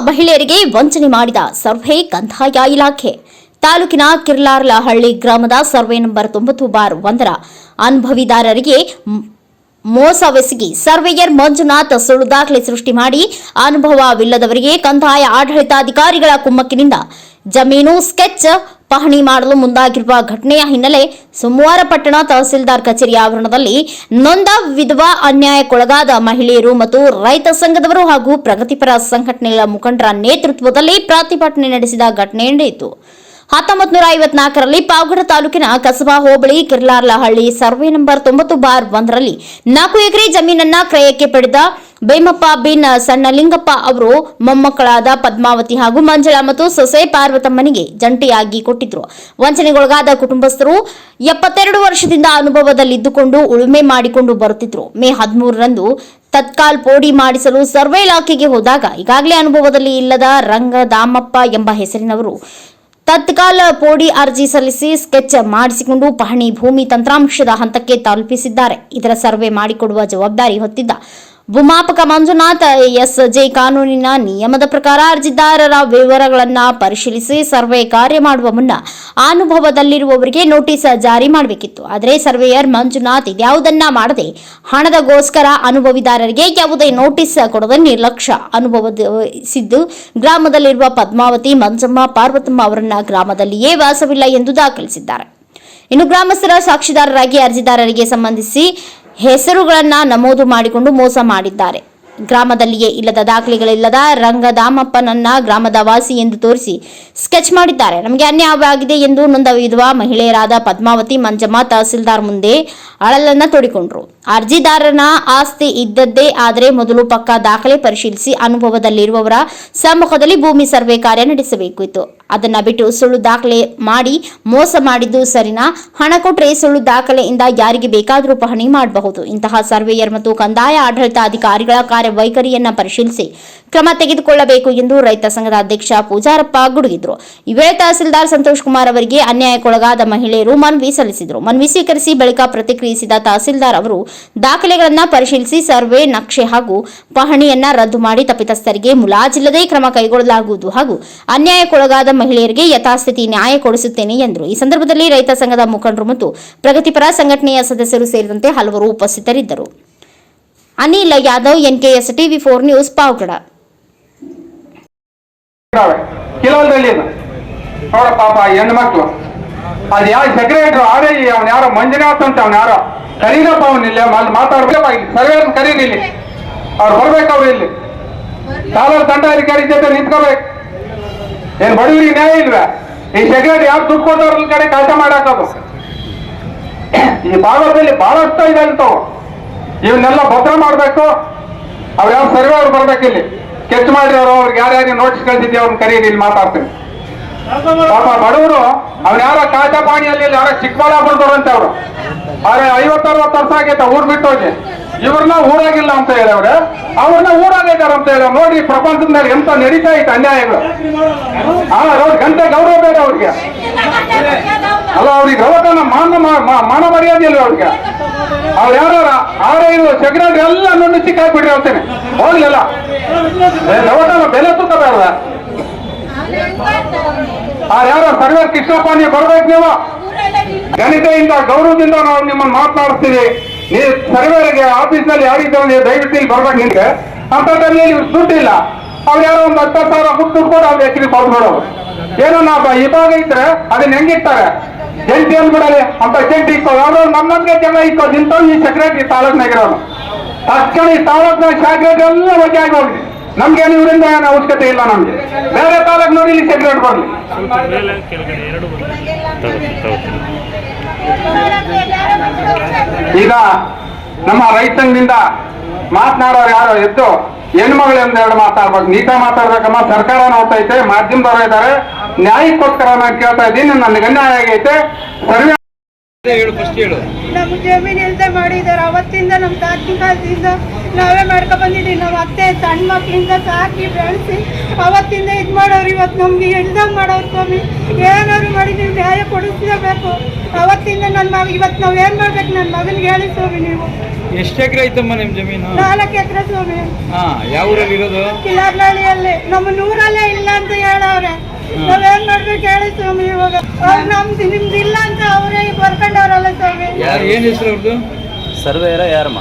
ಮಹಿಳೆಯರಿಗೆ ವಂಚನೆ ಮಾಡಿದ ಸರ್ವೆ ಕಂದಾಯ ಇಲಾಖೆ. ತಾಲೂಕಿನ ಕಿರ್ಲಾರ್ಲಹಳ್ಳಿ ಗ್ರಾಮದ ಸರ್ವೆ ನಂಬರ್ ತೊಂಬತ್ತು ಬಾರ್ ಒಂದರ ಅನುಭವಿದಾರರಿಗೆ ಮೋಸವೆಸಗಿ ಸರ್ವೇಯರ್ ಮಂಜುನಾಥ್ ಸುಳ್ಳು ದಾಖಲೆ ಸೃಷ್ಟಿ ಮಾಡಿ ಅನುಭವವಿಲ್ಲದವರಿಗೆ ಕಂದಾಯ ಆಡಳಿತಾಧಿಕಾರಿಗಳ ಕುಮ್ಮಕ್ಕಿನಿಂದ ಜಮೀನು ಸ್ಕೆಚ್ ಪಹಣಿ ಮಾಡಲು ಮುಂದಾಗಿರುವ ಘಟನೆಯ ಹಿನ್ನೆಲೆ ಸೋಮವಾರ ಪಟ್ಟಣ ತಹಸೀಲ್ದಾರ್ ಕಚೇರಿ ಆವರಣದಲ್ಲಿ ನೊಂದ ವಿಧವಾ ಅನ್ಯಾಯಕ್ಕೊಳಗಾದ ಮಹಿಳೆಯರು ಮತ್ತು ರೈತ ಸಂಘದವರು ಹಾಗೂ ಪ್ರಗತಿಪರ ಸಂಘಟನೆಗಳ ಮುಖಂಡರ ನೇತೃತ್ವದಲ್ಲಿ ಪ್ರತಿಭಟನೆ ನಡೆಸಿದ ಘಟನೆ ನಡೆಯಿತು. ಹತ್ತೊಂಬತ್ತು ನೂರ ಐವತ್ನಾಲ್ಕರಲ್ಲಿ ಪಾವಗಡ ತಾಲೂಕಿನ ಕಸಬಾ ಹೋಬಳಿ ಕಿರ್ಲಾರ್ಲಹಳ್ಳಿ ಸರ್ವೆ ನಂಬರ್ ತೊಂಬತ್ತು ಬಾರ್ ಒಂದರಲ್ಲಿ ನಾಲ್ಕು ಎಕರೆ ಜಮೀನನ್ನ ಕ್ರಯಕ್ಕೆ ಪಡೆದ ಬೇಮಪ್ಪ ಬಿನ್ ಸಣ್ಣಲಿಂಗಪ್ಪ ಅವರು ಮೊಮ್ಮಕ್ಕಳಾದ ಪದ್ಮಾವತಿ ಹಾಗೂ ಮಂಜುಳಾ ಮತ್ತು ಸೊಸೆ ಪಾರ್ವತಮ್ಮನಿಗೆ ಜಂಟಿಯಾಗಿ ಕೊಟ್ಟಿದ್ರು. ವಂಚನೆಗೊಳಗಾದ ಕುಟುಂಬಸ್ಥರು ಎಪ್ಪತ್ತೆರಡು ವರ್ಷದಿಂದ ಅನುಭವದಲ್ಲಿದ್ದುಕೊಂಡು ಉಳುಮೆ ಮಾಡಿಕೊಂಡು ಬರುತ್ತಿದ್ರು. ಮೇ ಹದಿಮೂರರಂದು ತತ್ಕಾಲ್ ಪೋಡಿ ಮಾಡಿಸಲು ಸರ್ವೆ ಇಲಾಖೆಗೆ ಹೋದಾಗ ಈಗಾಗಲೇ ಅನುಭವದಲ್ಲಿ ಇಲ್ಲದ ರಂಗದಾಮಪ್ಪ ಎಂಬ ಹೆಸರಿನವರು ತತ್ಕಾಲ ಪೋಡಿ ಅರ್ಜಿ ಸಲ್ಲಿಸಿ ಸ್ಕೆಚ್ ಮಾಡಿಸಿಕೊಂಡು ಪಹಣಿ ಭೂಮಿ ತಂತ್ರಾಂಶದ ಹಂತಕ್ಕೆ ತಲುಪಿಸಿದ್ದಾರೆ. ಇದರ ಸರ್ವೆ ಮಾಡಿಕೊಡುವ ಜವಾಬ್ದಾರಿ ಹೊತ್ತಿದ್ದ ಭೂಮಾಪಕ ಮಂಜುನಾಥ್ ಎಸ್ಜೆ ಕಾನೂನಿನ ನಿಯಮದ ಪ್ರಕಾರ ಅರ್ಜಿದಾರರ ವಿವರಗಳನ್ನು ಪರಿಶೀಲಿಸಿ ಸರ್ವೆ ಕಾರ್ಯ ಮಾಡುವ ಮುನ್ನ ಅನುಭವದಲ್ಲಿರುವವರಿಗೆ ನೋಟಿಸ್ ಜಾರಿ ಮಾಡಬೇಕಿತ್ತು. ಆದರೆ ಸರ್ವೇಯರ್ ಮಂಜುನಾಥ್ ಇದ್ಯಾವುದನ್ನ ಮಾಡದೆ ಹಣದಗೋಸ್ಕರ ಅನುಭವಿದಾರರಿಗೆ ಯಾವುದೇ ನೋಟಿಸ್ ಕೊಡದೆ ನಿರ್ಲಕ್ಷ್ಯ ಅನುಭವಿಸಿದ್ದು, ಗ್ರಾಮದಲ್ಲಿರುವ ಪದ್ಮಾವತಿ, ಮಂಜಮ್ಮ, ಪಾರ್ವತಮ್ಮ ಅವರನ್ನ ಗ್ರಾಮದಲ್ಲಿಯೇ ವಾಸವಿಲ್ಲ ಎಂದು ದಾಖಲಿಸಿದ್ದಾರೆ. ಇನ್ನು ಗ್ರಾಮಸ್ಥರ ಸಾಕ್ಷಿದಾರರಾಗಿ ಅರ್ಜಿದಾರರಿಗೆ ಸಂಬಂಧಿಸಿ ಹೆಸರುಗಳನ್ನ ನಮೂದು ಮಾಡಿಕೊಂಡು ಮೋಸ ಮಾಡಿದ್ದಾರೆ. ಗ್ರಾಮದಲ್ಲಿಯೇ ಇಲ್ಲದ ದಾಖಲೆಗಳಿಲ್ಲದ ರಂಗದಾಮಪ್ಪನನ್ನ ಗ್ರಾಮದ ವಾಸಿ ಎಂದು ತೋರಿಸಿ ಸ್ಕೆಚ್ ಮಾಡಿದ್ದಾರೆ. ನಮಗೆ ಅನ್ಯಾಯವಾಗಿದೆ ಎಂದು ನೊಂದ ವಿಧವಾ ಮಹಿಳೆಯರಾದ ಪದ್ಮಾವತಿ, ಮಂಜಮ್ಮ ತಹಸೀಲ್ದಾರ್ ಮುಂದೆ ಅಳಲನ್ನ ತೊಡಿಕೊಂಡ್ರು. ಅರ್ಜಿದಾರನ ಆಸ್ತಿ ಇದ್ದದ್ದೇ ಆದರೆ ಮೊದಲು ಪಕ್ಕ ದಾಖಲೆ ಪರಿಶೀಲಿಸಿ ಅನುಭವದಲ್ಲಿರುವವರ ಸಮ್ಮುಖದಲ್ಲಿ ಭೂಮಿ ಸರ್ವೆ ಕಾರ್ಯ ನಡೆಸಬೇಕಿತ್ತು. ಅದನ್ನ ಬಿಟ್ಟು ಸುಳ್ಳು ದಾಖಲೆ ಮಾಡಿ ಮೋಸ ಮಾಡಿದ್ದು ಸರಿನಾ? ಹಣ ಕೊಟ್ಟರೆ ಸುಳ್ಳು ದಾಖಲೆಯಿಂದ ಯಾರಿಗೆ ಬೇಕಾದರೂ ಪಹಣಿ ಮಾಡಬಹುದು. ಇಂತಹ ಸರ್ವೇಯರ್ ಮತ್ತು ಕಂದಾಯ ಆಡಳಿತ ಅಧಿಕಾರಿಗಳ ಕಾರ್ಯವೈಖರಿಯನ್ನ ಪರಿಶೀಲಿಸಿ ಕ್ರಮ ತೆಗೆದುಕೊಳ್ಳಬೇಕು ಎಂದು ರೈತ ಸಂಘದ ಅಧ್ಯಕ್ಷ ಪೂಜಾರಪ್ಪ ಗುಡುಗಿದ್ರು. ಈ ವೇಳೆ ತಹಸೀಲ್ದಾರ್ ಸಂತೋಷ್ ಕುಮಾರ್ ಅವರಿಗೆ ಅನ್ಯಾಯಕ್ಕೊಳಗಾದ ಮಹಿಳೆಯರು ಮನವಿ ಸಲ್ಲಿಸಿದರು. ಮನವಿ ಸ್ವೀಕರಿಸಿ ಬಳಿಕ ಪ್ರತಿಕ್ರಿಯಿಸಿದ ತಹಸೀಲ್ದಾರ್ ಅವರು, ದಾಖಲೆಗಳನ್ನ ಪರಿಶೀಲಿಸಿ ಸರ್ವೆ, ನಕ್ಷೆ ಹಾಗೂ ಪಹಣಿಯನ್ನ ರದ್ದು ಮಾಡಿ ತಪ್ಪಿತಸ್ಥರಿಗೆ ಮುಲಾಜಿಲ್ಲದೆ ಕ್ರಮ ಕೈಗೊಳ್ಳಲಾಗುವುದು ಹಾಗೂ ಅನ್ಯಾಯಕ್ಕೊಳಗಾದ ಮಹಿಳೆಯರಿಗೆ ಯಥಾಸ್ಥಿತಿ ನ್ಯಾಯ ಕೊಡಿಸುತ್ತೇನೆ ಎಂದರು. ಈ ಸಂದರ್ಭದಲ್ಲಿ ರೈತ ಸಂಘದ ಮುಖಂಡರು ಮತ್ತು ಪ್ರಗತಿಪರ ಸಂಘಟನೆಯ ಸದಸ್ಯರು ಸೇರಿದಂತೆ ಹಲವರು ಉಪಸ್ಥಿತರಿದ್ದರು. Anil Yadav NKS TV four news Pavagada. ನೋಡ ಪಾಪ ಹೆಣ್ಣು ಮಕ್ಕಳು ಅದು ಯಾವ ಸೆಕ್ರೆಟರಿ ಆರೇ ಅವ್ನು ಯಾರೋ ಮಂಜುನಾಥ್ ಅಂತ ಅವ್ನು ಯಾರೋ ಕರೀನಪ್ಪ ಅವ್ನು ಇಲ್ಲಿ ಮಾತಾಡ್ಬೇಕು ಸರ್ವೆ ಕರೀರಿ ಇಲ್ಲಿ. ಅವ್ರು ಬರ್ಬೇಕು ಅವ್ರು ಇಲ್ಲಿ. ಸಾಲದ ದಂಡಾಧಿಕಾರಿ ಜೊತೆ ನಿಂತ್ಕೋಬೇಕು. ಏನ್ ಬಡವರಿಗೆ ನ್ಯಾಯ ಇಲ್ಲ ಈ ಸೆಕ್ರೆಟರಿ ಯಾರು ದುಡ್ಡು ಕಡೆ ಕೆಲಸ ಮಾಡಾಕೋದು ಈ ಭಾಗದಲ್ಲಿ ಬಹಳಷ್ಟು ಇದಾಗ್ತಾವ ಇವನ್ನೆಲ್ಲ ಭದ್ರ ಮಾಡಬೇಕು. ಅವ್ರು ಯಾವ ಸರ್ವೆ ಅವ್ರು ಬರ್ಬೇಕು ಇಲ್ಲಿ. ಕೆಚ್ ಮಾಡಿರೋ ಅವ್ರಿಗೆ ಯಾರ್ಯಾರಿಗೆ ನೋಟಿಸ್ ಕಳ್ಸಿದ್ದೆ ಅವ್ರನ್ನ ಕರೀರಿ, ಇಲ್ಲಿ ಮಾತಾಡ್ತೀನಿ. ಪಾಪ ಬಡವರು ಅವ್ರು ಯಾರ ಕಾಜಾ ಪಾಣಿಯಲ್ಲಿ ಯಾರೋ ಅಂತ ಅವರು. ಆದ್ರೆ ಐವತ್ತರವತ್ತು ವರ್ಷ ಆಗೈತೆ, ಊರ್ ಬಿಟ್ಟು ಹೋಗಿ ಇವ್ರನ್ನ ಊರಾಗಿಲ್ಲ ಅಂತ ಹೇಳಿ ಅವ್ರೆ. ಅವ್ರನ್ನ ಊರಾಗಿದ್ದಾರೆ ಅಂತ ಹೇಳಿ ನೋಡಿ ಪ್ರಪಂಚದ ಮೇಲೆ ಎಂತ ನಡೀತಾ ಇತ್ತು ಅನ್ಯಾಯಗಳು. ಅವ್ರ ಗಂಟೆ ಗೌರವ ಬೇಡ ಅವ್ರಿಗೆ. ಅಲ್ಲ, ಅವ್ರಿಗೆ ಗೌರವ ಮಾನ ಮಾನ ಮರ್ಯಾದೆ ಇಲ್ಲ ಅವ್ರಿಗೆ. ಅವ್ರು ಯಾರು ಆರೈದು ಸೆಕ್ರೆಟರಿ ಎಲ್ಲ ನೋಡಿ ಸಿಕ್ಕಾಕ್ಬಿಟ್ರಿ ಹೇಳ್ತೇನೆ ಹೋಗ್ಲಿಲ್ಲ ನೋಡೋಣ ಬೆಲೆ ತೂಕ ಅವ್ರು ಯಾರೋ ಸರ್ವೇರ್ ಕೃಷ್ಣಪ್ಪ ನೀವು ಬರ್ಬೇಕು ನೀವು? ಘನತೆಯಿಂದ ಗೌರವದಿಂದ ನಾವು ನಿಮ್ಮನ್ನು ಮಾತನಾಡ್ತೀವಿ ನೀವು ಸರ್ವೇರಿಗೆ, ಆಫೀಸ್ನಲ್ಲಿ ಯಾರಿದ್ದಾವೆ ನೀವು ದಯವಿಟ್ಟು ಇಲ್ಲಿ ಬರ್ಬೇಕು ನಿಮ್ಗೆ. ಅಂತದಲ್ಲಿ ನೀವು ದುಡ್ಡಿಲ್ಲ. ಅವ್ರು ಯಾರೋ ಒಂದು ಹತ್ತು ಸಾವಿರ ಹುಟ್ಟು ದುಡ್ಡು ಕೊಡು, ಅವ್ರು ಹೆಚ್ಚಿಗೆ ಕೊಡ್ಬಿಡೋರು ಏನೋ ನಾ ಇವಾಗ ಇದ್ರೆ ಅದನ್ನ ಹೆಂಗಿರ್ತಾರೆ ಜಂಟಿ ಅಂದ್ಬಿಡಲಿ ಅಂತ ಜಂಟಿ ಇಕ್ಕೋ ಯಾರೋ ನಮ್ಮಂಗೆ ಜನ ಇಕ್ಕೋ ನಿಂತವ್ ಈ ಸೆಕ್ರೆಟರಿ ತಾಲೂಕ್ನಾಗಿರೋನು ತಕ್ಷಣ ಈ ತಾಲೂಕ್ನ ಸೆಕ್ರೆಟರಿ ಎಲ್ಲ ಬಗ್ಗೆ ಆಗಿ ಹೋಗಿ ನಮ್ಗೇನು ಇವರಿಂದ ಏನು ಅವಶ್ಯಕತೆ ಇಲ್ಲ ನಮ್ಗೆ. ಬೇರೆ ತಾಲೂಕ್ ನೋಡಿ ಇಲ್ಲಿ ಸೆಕ್ರೆಟ್ ತಗೋತೀನಿ ಈಗ ನಮ್ಮ ರೈತನಿಂದ ಮಾತನಾಡೋರು ಯಾರು ಎದ್ದು ಹೆಣ್ಮಗಳು ಎಂದೆರಡು ಮಾತಾಡ್ಬೇಕು. ನೀತ ಮಾತಾಡ್ಬೇಕಮ್ಮ ಸರ್ಕಾರ ನೋಡ್ತೈತೆ ಮಾಧ್ಯಮದವರು ಇದ್ದಾರೆ. ನ್ಯಾಯಕ್ಕೋಸ್ಕರ ನಾನು ಕೇಳ್ತಾ ಇದ್ದೀನಿ ನನಗೆ ಅನ್ಯಾಯ ಆಗೈತೆ. ಸರ್ವೆ ನಮ್ಮ ಜಮೀನು ಇಲ್ದೆ ಮಾಡಿದಾರೆ ಅವತ್ತಿಂದ ನಮ್ಮ ತಾತಿ ಕಾಲದಿಂದ ನಾವೇ ಮಾಡ್ಕೊ ಬಂದಿದ್ದೀವಿ. ನಮ್ಮ ಅತ್ತೆ ಸಣ್ಣ ಮಕ್ಕಳಿಂದ ಸಾಕಿ ಬೆಳೆಸಿ ಅವತ್ತಿಂದ ಇದು ಮಾಡೋರು ಇವತ್ತು ನಮ್ಗೆ ಇಳ್ದಂಗೆ ಮಾಡೋರು ಸ್ವಾಮಿ. ಏನಾದ್ರು ಮಾಡಿ ನೀವು ನ್ಯಾಯ ಕೊಡಿಸ್ಲೇಬೇಕು. ಅವತ್ತಿಂದ ನನ್ನ ಮಗ ಇವತ್ತು ನಾವು ಏನು ಮಾಡ್ಬೇಕು? ನನ್ನ ಮಗನಿಗೆ ಹೇಳಿ ಸ್ವಾಮಿ ನೀವು. ಎಷ್ಟು ಎಕರೆ ಐತಮ್ಮ ನಿಮ್ಮ ಜಮೀನು? ನಾಲ್ಕು ಎಕರೆ ಸ್ವಾಮಿ. ಹಾ ಯಾವ ಊರಲ್ಲಿ ಇರೋದು? ಕಿಲಾರ್ನಹಳ್ಳಿಯಲ್ಲಿ ನಮ್ಮ ನೂರಲ್ಲೇ ಇಲ್ಲ ಅಂತ ಹೇಳವ್ರೆ. ನಾವೇನ್ ಮಾಡ್ಬೇಕು ಹೇಳಿ ಸ್ವಾಮಿ ಇವಾಗ. ಅವ್ರು ನಮ್ದು ನಿಮ್ದು ಇಲ್ಲ ಅಂತ ಅವರೇ ಬರ್ಕೊಂಡವ್ರಲ್ಲ ಸ್ವಾಮಿ. ಯಾರು? ಏನು ಹೆಸರು ಅವ್ರದ್ದು ಸರ್ವೇರ ಯಾರಮ್ಮ?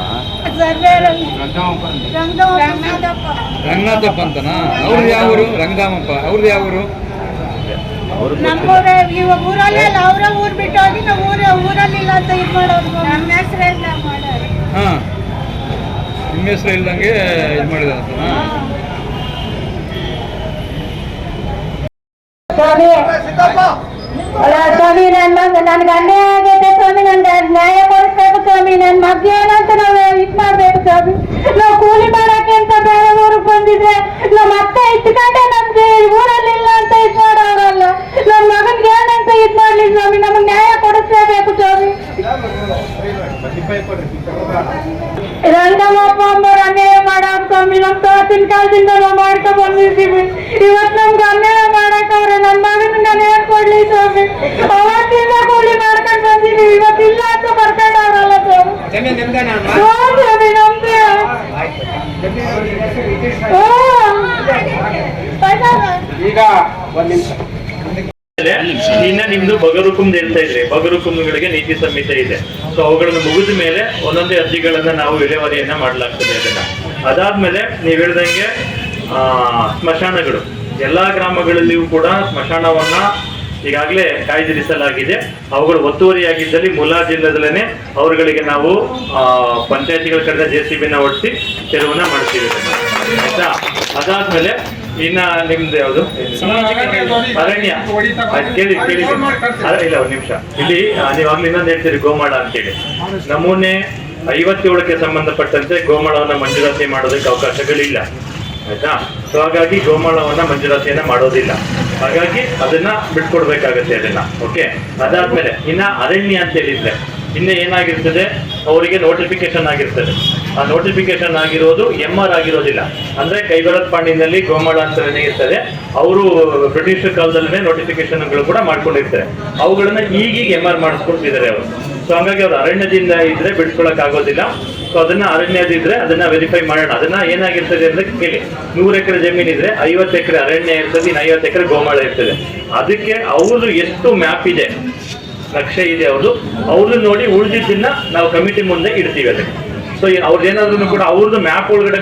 ಸರ್ವೇ ರಂಗನಾಥಪ್ಪ ರಂಗನಾಥಪ್ಪ ಅಂತನಾ? ಅವ್ರದ್ದು ಯಾವ ಊರು? ರಂಗಧಾಮಪ್ಪ ಅವ್ರದ್ದು ಯಾವ ಊರು? ಅವ್ರು ನಮ್ಮೂರೇ ಇವಾಗ ಊರಲ್ಲೇ ಅಲ್ಲ ಅವರೇ ಊರ್ ಬಿಟ್ಟು ಹೋಗಿ ನಾವು ಊರ ಊರಲ್ಲಿ ಅಂತ ಇದು ಮಾಡೋದು. ನಮ್ಮ ಹೆಸರೆಲ್ಲ ಮಾಡೋರು ಹಾ. ನಿಮ್ಮ ಹೆಸರು ಇಲ್ದಂಗೆ ಇದು ಮಾಡಿದ ಸ್ವಾಮಿ ಅಲ್ಲ ಸ್ವಾಮಿ ನನ್ನ ಮಗ ನನ್ಗೆ ಅನ್ಯಾಯ ಆಗೈತೆ ಸ್ವಾಮಿ ನನ್ಗೆ ನ್ಯಾಯ ಕೊಡಿಸ್ಬೇಕು ಸ್ವಾಮಿ ನನ್ನ ಮಗ ಅಂತ ನಾವು ಇದು ಮಾಡ್ಬೇಕು ಸ್ವಾಮಿ. ನಾವು ಕೂಲಿ ಮಾಡಕ್ಕೆ ಅಂತ ಬೇರೆ ಊರಿಗೆ ಬಂದಿದ್ರೆ ನಮ್ಮ ಅತ್ತೆ ಇಟ್ಕೊಂಡೆ ನಮ್ಗೆ ಊರಲ್ಲಿ ಇಲ್ಲ ಅಂತ ಇದು ಮಾಡೋರಲ್ಲ ನಮ್ಮ ಮಗನ್ಗೆ ಏನಂತ ಇದು ಮಾಡ್ಲಿ ಸ್ವಾಮಿ ನಮಗೆ ನ್ಯಾಯ ಕೊಡಿಸ್ಲೇಬೇಕು ಸ್ವಾಮಿ ರಂಗಮ್ಮಪ್ಪ ಅಂಬರ್ ಅನ್ಯಾಯ ಮಾಡಕ್ ಸ್ವಾಮಿ ನಮ್ ತಾತಿನ ಕಾಲದಿಂದ ನಾವು ಮಾಡ್ಕೊ ಬಂದಿದ್ದೀವಿ ಇವತ್ ನಮ್ಗೆ ಅನ್ಯಾಯ ಮಾಡಕ್ ಅವ್ರೆ ನನ್ ಮಗನ ನಾನು ಏನ್ ಕೊಡ್ಲಿ ಸ್ವಾಮಿ ಅವತ್ತಿಂದ ಕೂಲಿ ಮಾಡ್ಕೊಂಡು ಬಂದಿದ್ದೀವಿ. ಇವತ್ತಿಲ್ಲ ಅಂತ ಸ್ವಾಮಿ ನಮ್ದೇ ಈಗ ಒಂದ್ ನಿಮಿಷ. ಇನ್ನ ನಿಮ್ದು ಬಗರುಕುಂದ್ ಹೇಳ್ತಾ ಇದ್ರಿ. ನೀತಿ ಸಂಹಿತೆ ಇದೆ. ಸೊ ಅವುಗಳನ್ನು ಮುಗಿದ ಮೇಲೆ ಒಂದೊಂದೇ ಅರ್ಜಿಗಳನ್ನ ನಾವು ವಿಲೇವಾರಿಯನ್ನ ಮಾಡಲಾಗ್ತದೆ ಅದನ್ನ. ಅದಾದ್ಮೇಲೆ ನೀವ್ ಹೇಳ್ದಂಗೆ ಆ, ಸ್ಮಶಾನಗಳು. ಎಲ್ಲಾ ಗ್ರಾಮಗಳಲ್ಲಿಯೂ ಕೂಡ ಸ್ಮಶಾನವನ್ನ ಈಗಾಗಲೇ ಕಾಯ್ದಿರಿಸಲಾಗಿದೆ ಅವುಗಳು ಒತ್ತುವರಿಯಾಗಿದ್ದಲ್ಲಿ ಮುಲಾ ಜಿಲ್ಲೆದಲ್ಲೇ ಅವರುಗಳಿಗೆ ನಾವು ಪಂಚಾಯತಿಗಳ ಕಡೆ ಜೆ ಸಿ ಬಿನ ಓಡಿಸಿ ತೆರವನ್ನ ಮಾಡ್ತೀವಿ. ಆಯ್ತಾ? ಅದಾದ್ಮೇಲೆ ಇನ್ನ ನಿಮ್ದು ಯಾವುದು? ಅರಣ್ಯ. ಕೇಳಿ ಕೇಳಿ. ಇಲ್ಲ ಒಂದು ನಿಮಿಷ. ಇಲ್ಲಿ ಆ, ನೀವು ಆಗ್ಲಿ ಇನ್ನೊಂದು ಹೇಳ್ತೀರಿ ಗೋಮಾಳ ಅಂತೇಳಿ. ನಮೂನೆ ಐವತ್ತೇಳಕ್ಕೆ ಸಂಬಂಧಪಟ್ಟಂತೆ ಗೋಮಾಳವನ್ನ ಮಂಜೂರಾತಿ ಮಾಡೋದಕ್ಕೆ ಅವಕಾಶಗಳಿಲ್ಲ. ಆಯ್ತಾ? ಸೊ ಹಾಗಾಗಿ ಗೋಮಾಳವನ್ನ ಮಂಜೂರಾತಿಯನ್ನ ಮಾಡೋದಿಲ್ಲ. ಹಾಗಾಗಿ ಅದನ್ನ ಬಿಟ್ಕೊಡ್ಬೇಕಾಗತ್ತೆ ಅದನ್ನ. ಓಕೆ ಅದಾದ್ಮೇಲೆ, ಇನ್ನ ಅರಣ್ಯ ಅಂತ ಹೇಳಿದ್ರೆ, ಇನ್ನು ಏನಾಗಿರ್ತದೆ? ಅವರಿಗೆ ನೋಟಿಫಿಕೇಶನ್ ಆಗಿರ್ತದೆ. ಆ ನೋಟಿಫಿಕೇಶನ್ ಆಗಿರೋದು ಎಂ ಆರ್ ಆಗಿರೋದಿಲ್ಲ. ಅಂದ್ರೆ ಕೈಬರತ್ ಪಾಂಡಿನಲ್ಲಿ ಗೋಮಾಳ ಅಂತ ಇರ್ತದೆ, ಅವರು ಬ್ರಿಟಿಷ್ ಕಾಲದಲ್ಲೇ ನೋಟಿಫಿಕೇಶನ್ಗಳು ಕೂಡ ಮಾಡ್ಕೊಂಡಿರ್ತಾರೆ. ಅವುಗಳನ್ನ ಈಗೀಗ ಎಂ ಆರ್ ಮಾಡಿಸ್ಕೊಳ್ತಿದ್ದಾರೆ ಅವರು. ಸೊ ಹಂಗಾಗಿ ಅವ್ರು ಅರಣ್ಯದಿಂದ ಇದ್ರೆ ಬಿಡ್ಕೊಳಕ್ ಆಗೋದಿಲ್ಲ ಸೊ ಅದನ್ನ ಅರಣ್ಯದಿದ್ರೆ ಅದನ್ನ ವೆರಿಫೈ ಮಾಡೋಣ. ಅದನ್ನ ಏನಾಗಿರ್ತದೆ ಅಂದ್ರೆ ಕೇಳಿ. ನೂರು ಎಕರೆ ಜಮೀನ್ ಇದ್ರೆ ಐವತ್ತು ಎಕರೆ ಅರಣ್ಯ ಇರ್ತದೆ, ಇನ್ನು ಐವತ್ತು ಎಕರೆ ಗೋಮಾಳ ಇರ್ತದೆ. ಅದಕ್ಕೆ ಅವ್ರದ್ದು ಎಷ್ಟು ಮ್ಯಾಪ್ ಇದೆ, ನಕ್ಷೆ ಇದೆ ಅವ್ರದ್ದು ಅವ್ರದ್ದು ನೋಡಿ ಉಳಿದಿದ್ದನ್ನ ನಾವು ಕಮಿಟಿ ಮುಂದೆ ಇಡ್ತೀವಿ ಅದಕ್ಕೆ. ಸೊ ಅವ್ರದ್ದು ಏನಾದ್ರು ಕೂಡ ಅವ್ರದ್ದು ಮ್ಯಾಪ್ ಒಳಗಡೆ